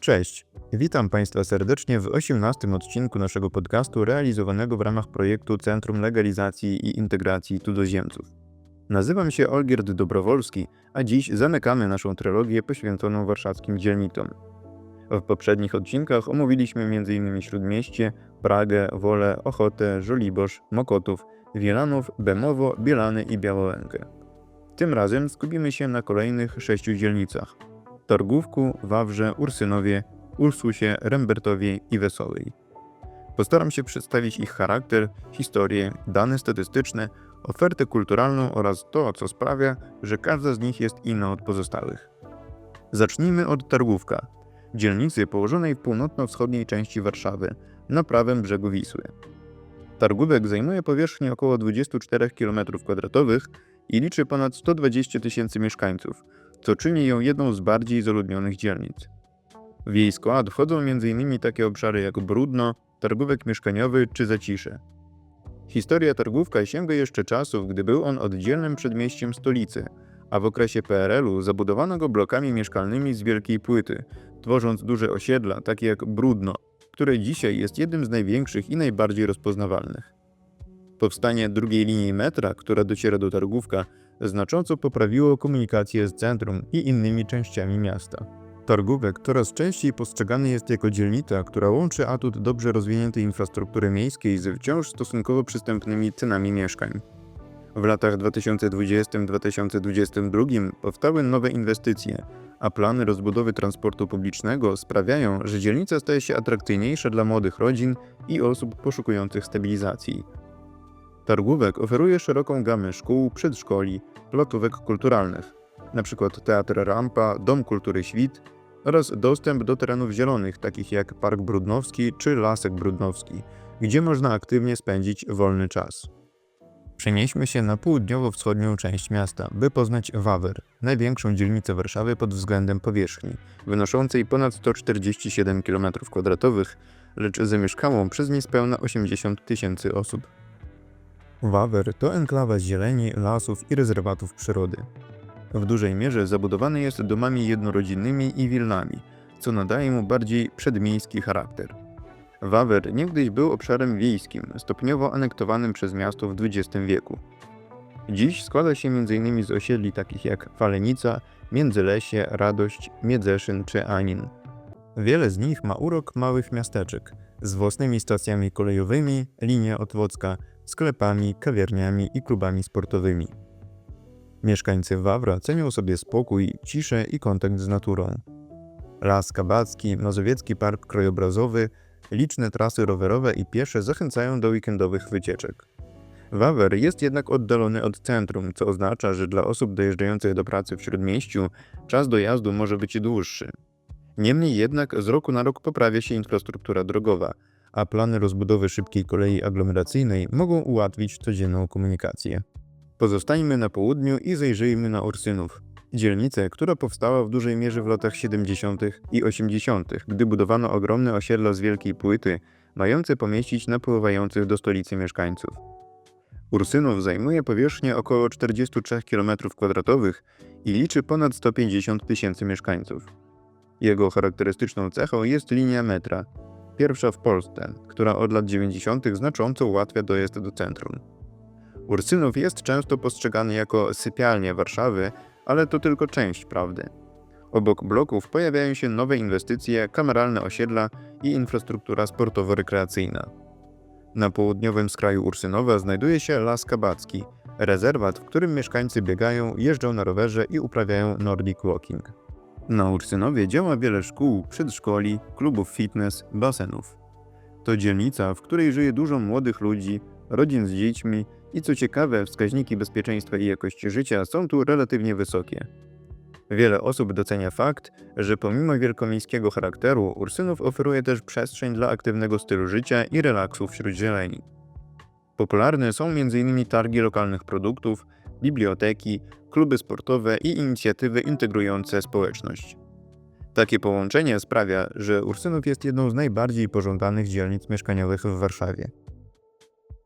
Cześć, witam Państwa serdecznie w 18 odcinku naszego podcastu realizowanego w ramach projektu Centrum Legalizacji i Integracji Cudzoziemców. Nazywam się Olgierd Dobrowolski, a dziś zamykamy naszą trylogię poświęconą warszawskim dzielnicom. W poprzednich odcinkach omówiliśmy m.in. Śródmieście, Pragę, Wolę, Ochotę, Żoliborz, Mokotów, Wielanów, Bemowo, Bielany i Białołękę. Tym razem skupimy się na kolejnych sześciu dzielnicach – Targówku, Wawrze, Ursynowie, Ursusie, Rembertowie i Wesołej. Postaram się przedstawić ich charakter, historię, dane statystyczne, ofertę kulturalną oraz to, co sprawia, że każda z nich jest inna od pozostałych. Zacznijmy od Targówka, dzielnicy położonej w północno-wschodniej części Warszawy, na prawym brzegu Wisły. Targówek zajmuje powierzchnię około 24 km2 i liczy ponad 120 tysięcy mieszkańców, co czyni ją jedną z bardziej zaludnionych dzielnic. W jej skład wchodzą m.in. takie obszary jak Brudno, Targówek Mieszkaniowy czy Zacisze. Historia Targówka sięga jeszcze czasów, gdy był on oddzielnym przedmieściem stolicy, a w okresie PRL-u zabudowano go blokami mieszkalnymi z wielkiej płyty, tworząc duże osiedla, takie jak Brudno, które dzisiaj jest jednym z największych i najbardziej rozpoznawalnych. Powstanie drugiej linii metra, która dociera do Targówka, znacząco poprawiło komunikację z centrum i innymi częściami miasta. Targówek coraz częściej postrzegany jest jako dzielnica, która łączy atut dobrze rozwiniętej infrastruktury miejskiej z wciąż stosunkowo przystępnymi cenami mieszkań. W latach 2020-2022 powstały nowe inwestycje, a plany rozbudowy transportu publicznego sprawiają, że dzielnica staje się atrakcyjniejsza dla młodych rodzin i osób poszukujących stabilizacji. Targówek oferuje szeroką gamę szkół, przedszkoli, placówek kulturalnych, np. Teatr Rampa, Dom Kultury Świt oraz dostęp do terenów zielonych, takich jak Park Brudnowski czy Lasek Brudnowski, gdzie można aktywnie spędzić wolny czas. Przenieśmy się na południowo-wschodnią część miasta, by poznać Wawer, największą dzielnicę Warszawy pod względem powierzchni, wynoszącej ponad 147 km2, lecz zamieszkałą przez niespełna 80 tysięcy osób. Wawer to enklawa zieleni, lasów i rezerwatów przyrody. W dużej mierze zabudowany jest domami jednorodzinnymi i willami, co nadaje mu bardziej przedmiejski charakter. Wawer niegdyś był obszarem wiejskim, stopniowo anektowanym przez miasto w XX wieku. Dziś składa się m.in. z osiedli takich jak Falenica, Międzylesie, Radość, Miedzeszyn czy Anin. Wiele z nich ma urok małych miasteczek z własnymi stacjami kolejowymi, linia Otwocka, sklepami, kawiarniami i klubami sportowymi. Mieszkańcy Wawra cenią sobie spokój, ciszę i kontakt z naturą. Las Kabacki, Mazowiecki Park Krajobrazowy, liczne trasy rowerowe i piesze zachęcają do weekendowych wycieczek. Wawer jest jednak oddalony od centrum, co oznacza, że dla osób dojeżdżających do pracy w śródmieściu czas dojazdu może być dłuższy. Niemniej jednak z roku na rok poprawia się infrastruktura drogowa, a plany rozbudowy szybkiej kolei aglomeracyjnej mogą ułatwić codzienną komunikację. Pozostańmy na południu i zajrzyjmy na Ursynów, dzielnicę, która powstała w dużej mierze w latach 70. i 80., gdy budowano ogromne osiedla z wielkiej płyty, mające pomieścić napływających do stolicy mieszkańców. Ursynów zajmuje powierzchnię około 43 km2 i liczy ponad 150 tysięcy mieszkańców. Jego charakterystyczną cechą jest linia metra, pierwsza w Polsce, która od lat 90. znacząco ułatwia dojazd do centrum. Ursynów jest często postrzegany jako sypialnia Warszawy, ale to tylko część prawdy. Obok bloków pojawiają się nowe inwestycje, kameralne osiedla i infrastruktura sportowo-rekreacyjna. Na południowym skraju Ursynowa znajduje się Las Kabacki, rezerwat, w którym mieszkańcy biegają, jeżdżą na rowerze i uprawiają Nordic Walking. Na Ursynowie działa wiele szkół, przedszkoli, klubów fitness, basenów. To dzielnica, w której żyje dużo młodych ludzi, rodzin z dziećmi i co ciekawe, wskaźniki bezpieczeństwa i jakości życia są tu relatywnie wysokie. Wiele osób docenia fakt, że pomimo wielkomiejskiego charakteru, Ursynów oferuje też przestrzeń dla aktywnego stylu życia i relaksu wśród zieleni. Popularne są m.in. targi lokalnych produktów, biblioteki, kluby sportowe i inicjatywy integrujące społeczność. Takie połączenie sprawia, że Ursynów jest jedną z najbardziej pożądanych dzielnic mieszkaniowych w Warszawie.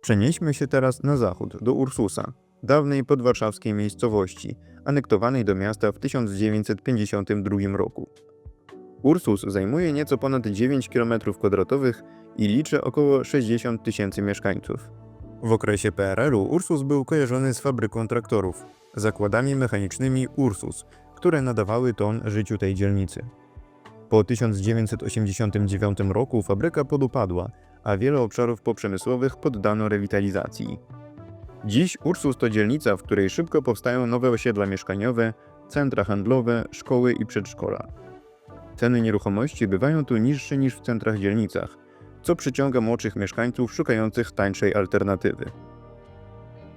Przenieśmy się teraz na zachód, do Ursusa, dawnej podwarszawskiej miejscowości, anektowanej do miasta w 1952 roku. Ursus zajmuje nieco ponad 9 km2 i liczy około 60 tysięcy mieszkańców. W okresie PRL-u Ursus był kojarzony z fabryką traktorów, zakładami mechanicznymi Ursus, które nadawały ton życiu tej dzielnicy. Po 1989 roku fabryka podupadła, a wiele obszarów poprzemysłowych poddano rewitalizacji. Dziś Ursus to dzielnica, w której szybko powstają nowe osiedla mieszkaniowe, centra handlowe, szkoły i przedszkola. Ceny nieruchomości bywają tu niższe niż w centrach dzielnicach, co przyciąga młodszych mieszkańców szukających tańszej alternatywy.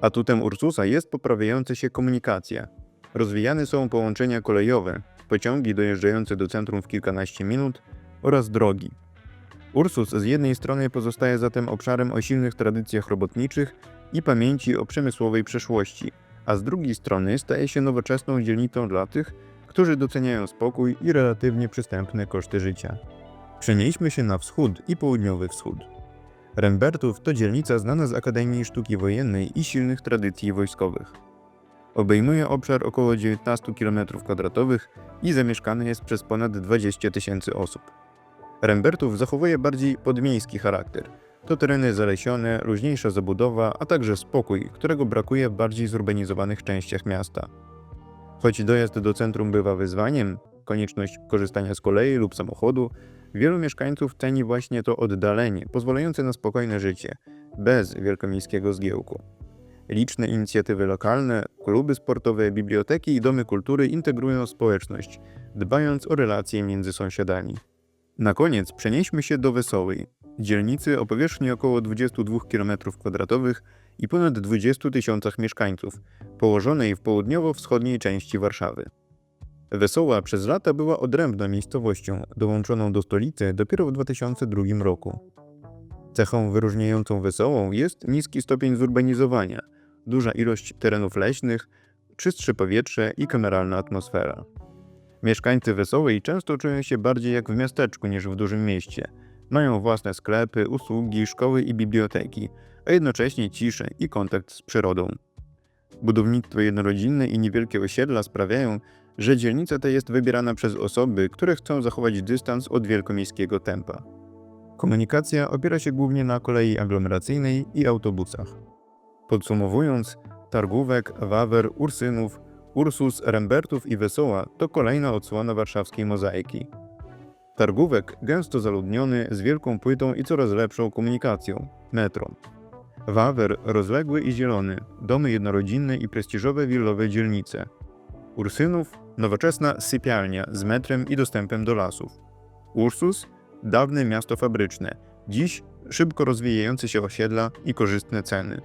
Atutem Ursusa jest poprawiająca się komunikacja. Rozwijane są połączenia kolejowe, pociągi dojeżdżające do centrum w kilkanaście minut oraz drogi. Ursus z jednej strony pozostaje zatem obszarem o silnych tradycjach robotniczych i pamięci o przemysłowej przeszłości, a z drugiej strony staje się nowoczesną dzielnicą dla tych, którzy doceniają spokój i relatywnie przystępne koszty życia. Przenieśmy się na wschód i południowy wschód. Rembertów to dzielnica znana z Akademii Sztuki Wojennej i silnych tradycji wojskowych. Obejmuje obszar około 19 km2 i zamieszkany jest przez ponad 20 tysięcy osób. Rembertów zachowuje bardziej podmiejski charakter. To tereny zalesione, luźniejsza zabudowa, a także spokój, którego brakuje w bardziej zurbanizowanych częściach miasta. Choć dojazd do centrum bywa wyzwaniem, konieczność korzystania z kolei lub samochodu, wielu mieszkańców ceni właśnie to oddalenie, pozwalające na spokojne życie, bez wielkomiejskiego zgiełku. Liczne inicjatywy lokalne, kluby sportowe, biblioteki i domy kultury integrują społeczność, dbając o relacje między sąsiadami. Na koniec przenieśmy się do Wesołej, dzielnicy o powierzchni około 22 km2 i ponad 20 tysiącach mieszkańców, położonej w południowo-wschodniej części Warszawy. Wesoła przez lata była odrębną miejscowością, dołączoną do stolicy dopiero w 2002 roku. Cechą wyróżniającą Wesołą jest niski stopień zurbanizowania, duża ilość terenów leśnych, czystsze powietrze i kameralna atmosfera. Mieszkańcy Wesołej często czują się bardziej jak w miasteczku niż w dużym mieście. Mają własne sklepy, usługi, szkoły i biblioteki, a jednocześnie ciszę i kontakt z przyrodą. Budownictwo jednorodzinne i niewielkie osiedla sprawiają, że dzielnica ta jest wybierana przez osoby, które chcą zachować dystans od wielkomiejskiego tempa. Komunikacja opiera się głównie na kolei aglomeracyjnej i autobusach. Podsumowując, Targówek, Wawer, Ursynów, Ursus, Rembertów i Wesoła to kolejna odsłona warszawskiej mozaiki. Targówek gęsto zaludniony, z wielką płytą i coraz lepszą komunikacją metro. Wawer rozległy i zielony, domy jednorodzinne i prestiżowe willowe dzielnice. Ursynów nowoczesna sypialnia z metrem i dostępem do lasów. Ursus dawne miasto fabryczne, dziś szybko rozwijające się osiedla i korzystne ceny.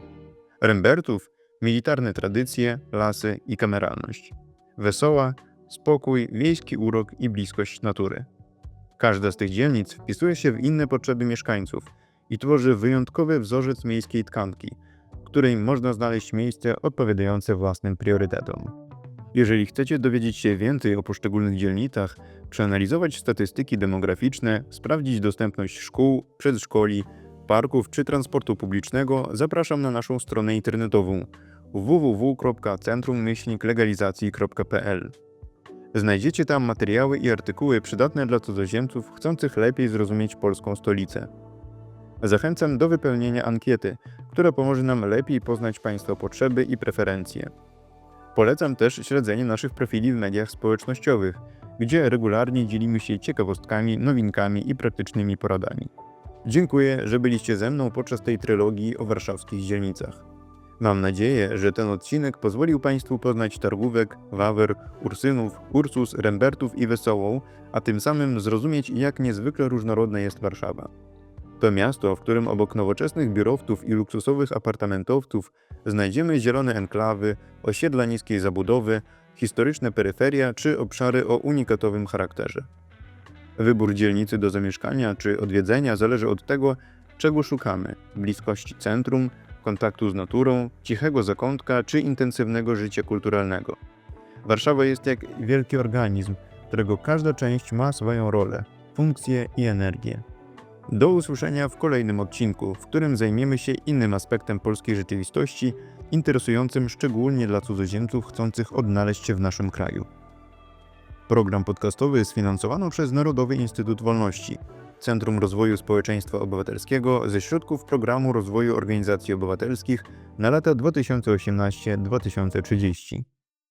Rembertów militarne tradycje, lasy i kameralność. Wesoła, spokój, wiejski urok i bliskość natury. Każda z tych dzielnic wpisuje się w inne potrzeby mieszkańców i tworzy wyjątkowy wzorzec miejskiej tkanki, w której można znaleźć miejsce odpowiadające własnym priorytetom. Jeżeli chcecie dowiedzieć się więcej o poszczególnych dzielnicach, przeanalizować statystyki demograficzne, sprawdzić dostępność szkół, przedszkoli, parków czy transportu publicznego, zapraszam na naszą stronę internetową www.centrummyślniklegalizacji.pl. Znajdziecie tam materiały i artykuły przydatne dla cudzoziemców chcących lepiej zrozumieć polską stolicę. Zachęcam do wypełnienia ankiety, która pomoże nam lepiej poznać Państwa potrzeby i preferencje. Polecam też śledzenie naszych profili w mediach społecznościowych, gdzie regularnie dzielimy się ciekawostkami, nowinkami i praktycznymi poradami. Dziękuję, że byliście ze mną podczas tej trylogii o warszawskich dzielnicach. Mam nadzieję, że ten odcinek pozwolił Państwu poznać Targówek, Wawer, Ursynów, Ursus, Rembertów i Wesołą, a tym samym zrozumieć, jak niezwykle różnorodna jest Warszawa. To miasto, w którym obok nowoczesnych biurowców i luksusowych apartamentowców znajdziemy zielone enklawy, osiedla niskiej zabudowy, historyczne peryferia czy obszary o unikatowym charakterze. Wybór dzielnicy do zamieszkania czy odwiedzenia zależy od tego, czego szukamy bliskości centrum, kontaktu z naturą, cichego zakątka czy intensywnego życia kulturalnego. Warszawa jest jak wielki organizm, którego każda część ma swoją rolę, funkcję i energię. Do usłyszenia w kolejnym odcinku, w którym zajmiemy się innym aspektem polskiej rzeczywistości, interesującym szczególnie dla cudzoziemców chcących odnaleźć się w naszym kraju. Program podcastowy sfinansowano przez Narodowy Instytut Wolności, Centrum Rozwoju Społeczeństwa Obywatelskiego ze środków Programu Rozwoju Organizacji Obywatelskich na lata 2018-2030.